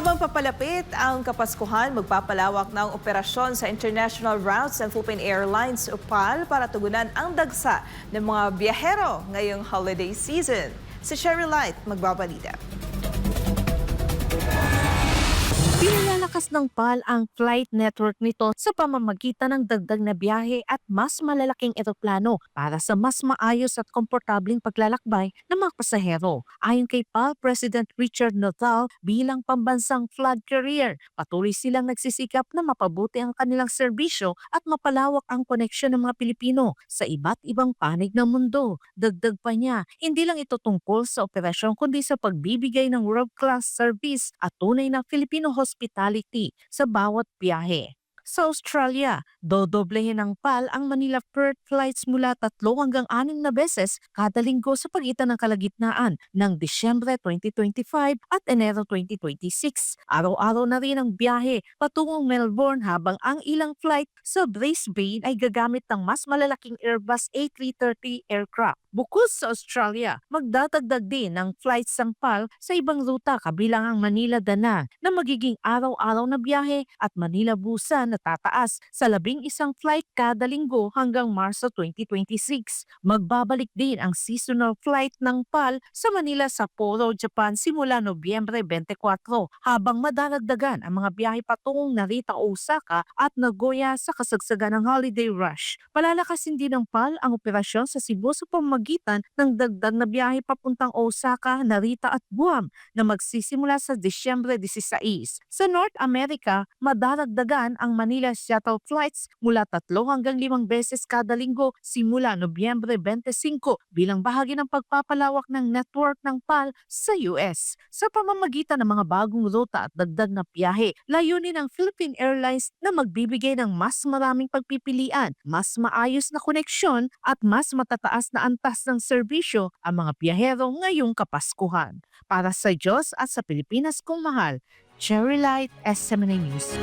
Habang papalapit ang Kapaskuhan, magpapalawak ng operasyon sa International Routes ng Philippine Airlines UPAL para tugunan ang dagsa ng mga biyahero ngayong holiday season. Si Sherry Light magbabalita. Pinalalakas ng PAL ang flight network nito sa pamamagitan ng dagdag na biyahe at mas malalaking eroplano para sa mas maayos at komportabling paglalakbay ng mga pasahero. Ayon kay PAL President Richard Nothal, bilang pambansang flag carrier, patuloy silang nagsisikap na mapabuti ang kanilang serbisyo at mapalawak ang koneksyon ng mga Pilipino sa iba't ibang panig ng mundo. Dagdag pa niya, hindi lang ito tungkol sa operasyon kundi sa pagbibigay ng world-class service at tunay na Filipino hospitality sa bawat biyahe. Sa Australia, dodoblehin ng PAL ang Manila-Perth flights mula tatlo hanggang anim na beses kada linggo sa pagitan ng kalagitnaan ng Disyembre 2025 at Enero 2026. Araw-araw na rin ang biyahe patungong Melbourne habang ang ilang flight sa Brisbane ay gagamit ng mas malalaking Airbus A330 aircraft. Bukod sa Australia, magdadagdag din ng flights ng PAL sa ibang ruta kabilang ang Manila-Danang na magiging araw-araw na biyahe at Manila-Busan tataas sa labing isang flight kada linggo hanggang Marso 2026. Magbabalik din ang seasonal flight ng PAL sa Manila Sapporo, Japan simula Nobyembre 24 habang madaragdagan ang mga biyahe patungong Narita, Osaka at Nagoya sa kasagsagan ng holiday rush. Palalakasin din ng PAL ang operasyon sa Cebu sa pamamagitan ng dagdag na biyahe papuntang Osaka, Narita at Guam na magsisimula sa Disyembre 16. Sa North America, madaragdagan ang Manila shuttle flights mula tatlo hanggang limang beses kada linggo simula Nobyembre 25 bilang bahagi ng pagpapalawak ng network ng PAL sa US. Sa pamamagitan ng mga bagong ruta at dagdag na biyahe, layunin ng Philippine Airlines na magbibigay ng mas maraming pagpipilian, mas maayos na koneksyon at mas matataas na antas ng serbisyo ang mga biyahero ngayong Kapaskuhan. Para sa Diyos at sa Pilipinas kong mahal, Cherry Light, SMNA News.